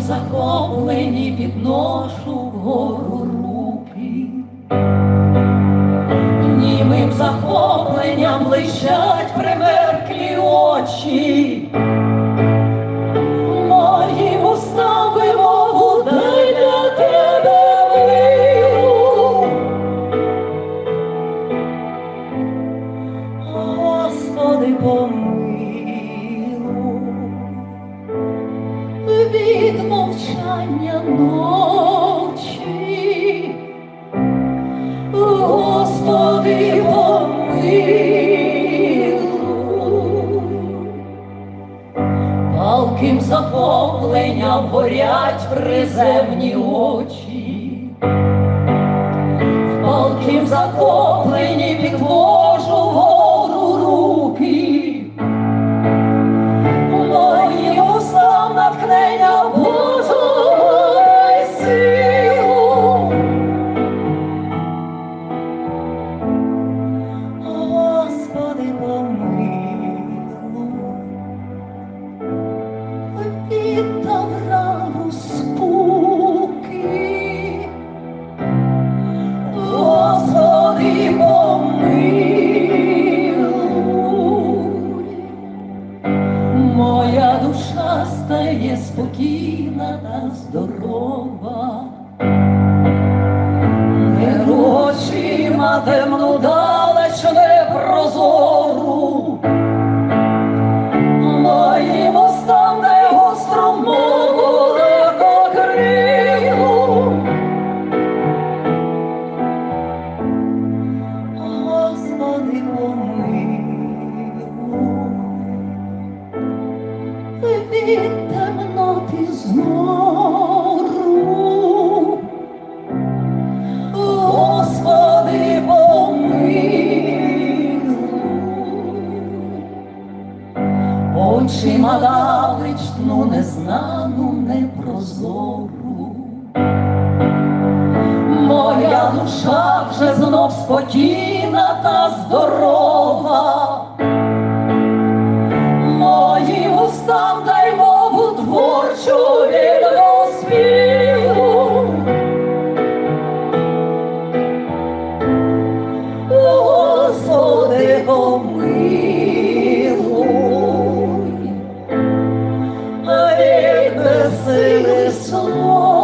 захоплені підношу вгору руки. Німим захопленням блищать примерклі очі. Господи, помилуй від мовчання ночі. Господи. Палким захопленням горять приземні очі. Віддав рану спуки. Господи, помилуй, моя душа стає спокійна та здорова. Миру очима темну від темноти знору. Господи, помилуй, очима далеч незнану непрозору. Моя душа вже знов спокійна та здорова. став, дай мову творчу від розпіву. Господи, помилуй, а від безсилих слов.